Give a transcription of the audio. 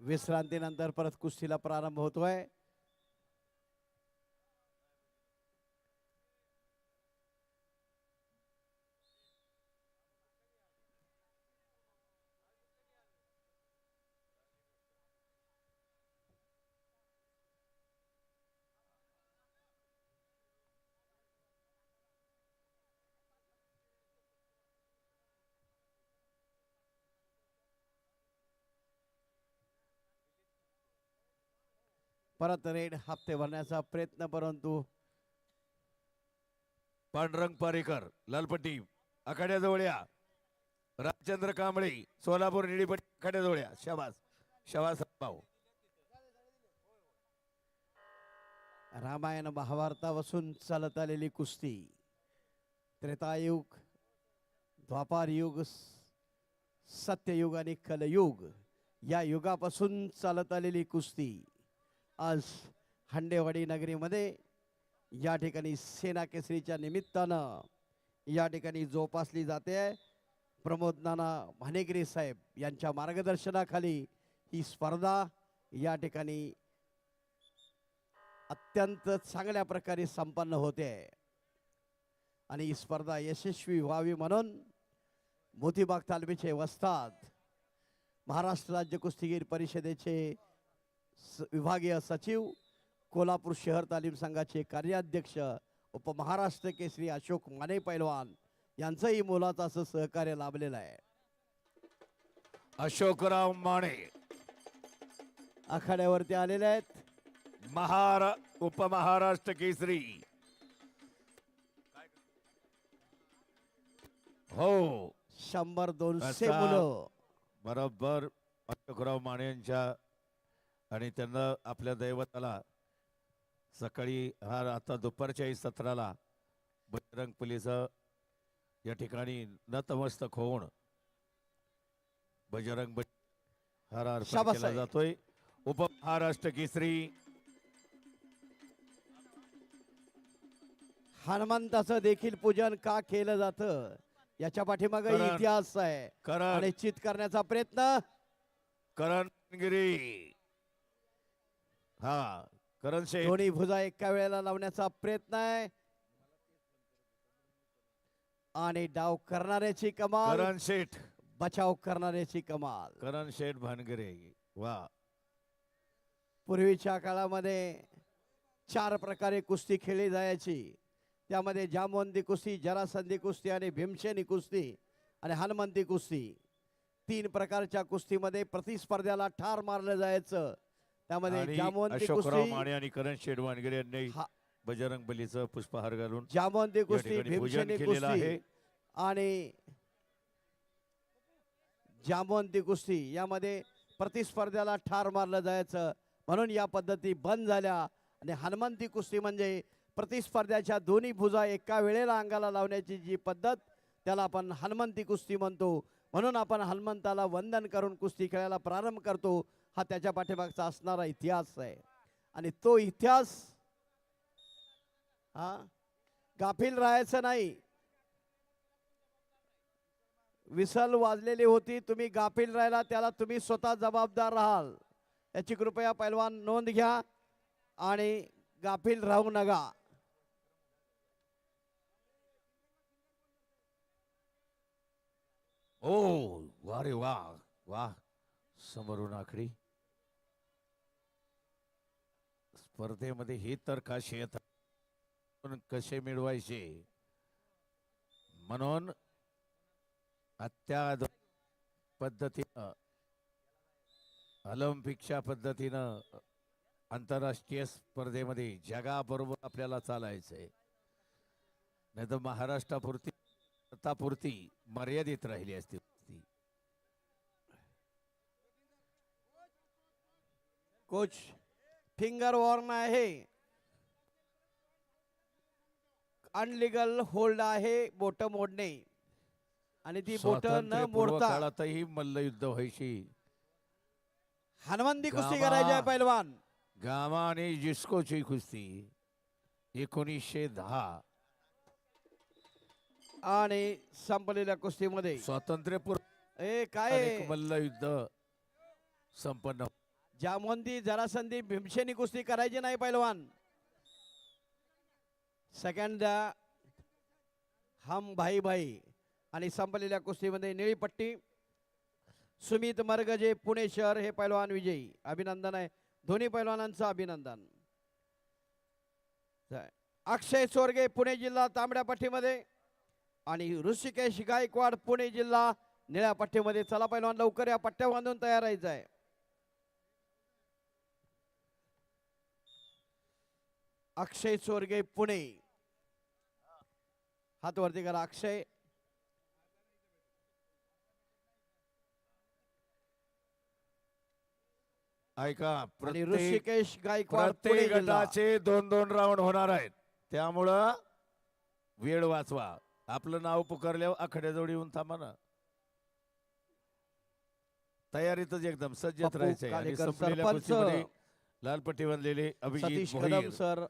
विश्रांतीनंतर परत कुस्तीला प्रारंभ होतोय. परत रेड हप्ते भरण्याचा प्रयत्न परंतु पांडुरंग पारेकर लालपट्टी आखाड्याजवळ या रामचंद्र कांबळे सोलापूर निळीपट्टी आखाड्याजवळ या शबास शबास भाऊ रामायण महाभारतापासून चालत आलेली कुस्ती. त्रेतायुग द्वापार युग सत्ययुग आणि कलयुग या युगापासून चालत आलेली कुस्ती. आज हंडेवाडी नगरीमध्ये या ठिकाणी सेना केसरीच्या निमित्तानं या ठिकाणी जोपासली जाते. प्रमोद नाना भानेगिरी साहेब यांच्या मार्गदर्शनाखाली ही स्पर्धा या ठिकाणी अत्यंत चांगल्या प्रकारे संपन्न होते. आणि ही स्पर्धा यशस्वी व्हावी म्हणून मोतीबाग तालमीचे वस्ताद महाराष्ट्र राज्य कुस्तीगीर परिषदेचे विभागीय सचिव कोल्हापूर शहर तालीम संघाचे कार्याध्यक्ष उपमहाराष्ट्र केसरी अशोक माने पैलवान यांचंही मोलाचं असं सहकार्य लाभलेलं आहे. अशोकराव माने. आखाड्यावरती आलेले आहेत. महारा उपमहाराष्ट्र केसरी. हो. शंभर दोनशे मुलं. बरोबर अशोकराव माने यांच्या आणि त्यांना आपल्या दैवताला सकाळी हा आता दुपारच्याही सत्राला बजरंग पुलिस या ठिकाणी नतमस्तक होऊन बजरंग बली हार अर्पण शाबास केला आहे. जातोय. उपमहाराष्ट्र केसरी. हनुमंताचं देखील पूजन का केलं जातं? याच्या पाठीमागे. इतिहास आहे. करण. निश्चित करण्याचा प्रयत्न. करण गिरी हा करण शेठ. दोन्ही भुजा एका वेळेला लावण्याचा प्रयत्न आहे. आणि डाव करणाऱ्याची कमाल. करण शेठ. बचाव करणाऱ्याची कमाल. करण शेठ भानगिरे वा. पूर्वीच्या काळामध्ये चार प्रकारे कुस्ती खेळली जायची. त्यामध्ये जामवंती कुस्ती जरासंधी कुस्ती आणि भीमसेनी कुस्ती आणि हनुमंती कुस्ती. तीन प्रकारच्या कुस्तीमध्ये प्रतिस्पर्ध्याला ठार मारलं जायचं. त्यामध्ये आणि जामवंती अशोकराव कुस्ती माने आणि करण शेठ वानगिरे यांनी हा- बजरंग बलीचं पुष्पहार घालून जामवंती कुस्ती ठिकाणी भीमसेनी केलेलं कुस्ती आहे. आणि जामवंती कुस्ती यामध्ये प्रतिस्पर्ध्याला ठार मारलं जायचं. म्हणून या पद्धती बंद झाल्या. आणि हनुमंती कुस्ती म्हणजे प्रतिस्पर्ध्याच्या दोन्ही भुजा एका वेळेला अंगाला लावण्याची जी पद्धत त्याला आपण हनुमंती कुस्ती म्हणतो. म्हणून आपण हनुमंताला वंदन करून कुस्ती खेळायला प्रारंभ करतो. हा त्याच्या पाठीमागचा असणारा इतिहास आहे. आणि तो इतिहास हा गाफील राहायचं नाही. विसल वाजलेली होती तुम्ही गाफील राहिला त्याला तुम्ही स्वतः जबाबदार राहाल. याची कृपया पैलवान नोंद घ्या आणि गाफील राहू नका. ओ वा रे वा वा समोरून आखडी स्पर्धेमध्ये हे तर खासियत आहे. पण कसे मिळवायचे? म्हणून अत्याध पद्धतीनं ऑलिम्पिकच्या पद्धतीनं आंतरराष्ट्रीय स्पर्धेमध्ये जगाबरोबर आपल्याला चालायचंय. नाही तर महाराष्ट्रापुरती भारतापुरती मर्यादित राहिली असती ती. कोच फिंगर वॉर्न आहे. अनलिगल होल्ड आहे बोट मोडणे. आणि ती बोट न मोडता काळातही मल्लयुद्ध व्हायची. हनुमंती कुस्ती. करायची आहे पैलवान. गामा आणि जिस्कोची कुस्ती. एकोणीसशे दहा. आणि संपलेल्या कुस्तीमध्ये. स्वातंत्र्यपूर्व ए काय? मल्लयुद्ध संपन्न जामवंती जरासंधी भीमसेनी कुस्ती करायची नाही पैलवान. सेकंड हम भाई भाई आणि संपलेल्या कुस्तीमध्ये निळी पट्टी. सुमित मरगजे पुणे शहर हे पैलवान विजयी. अभिनंदन आहे. दोन्ही पैलवानांचं अभिनंदन. अक्षय स्वर्गे पुणे जिल्हा तांबड्या पट्टीमध्ये. आणि ऋषिकेश गायकवाड पुणे जिल्हा निळ्या पट्टीमध्ये. चला पैलवान लवकर या पट्ट्या बांधून तयार राहायचं आहे अक्षय चोरगे पुणे. हात वरती करा अक्षय. ऐका आणि ऋषिकेश गायकवाड पुणे प्रत्येक जिल्हा. गटाचे दोन दोन राऊंड होणार आहेत. त्यामुळं वेळ वाचवा. आपलं नाव पुकारल्यावर आखड्याजवळ येऊन थांबा ना. तयारीतच एकदम सज्जत पप्पू राहायचंय. आणि कालेकर संपलेल्या सरपंच. कुस्तीमध्ये लाल पट्टी बांधलेले सतीश अभिजित कदम सर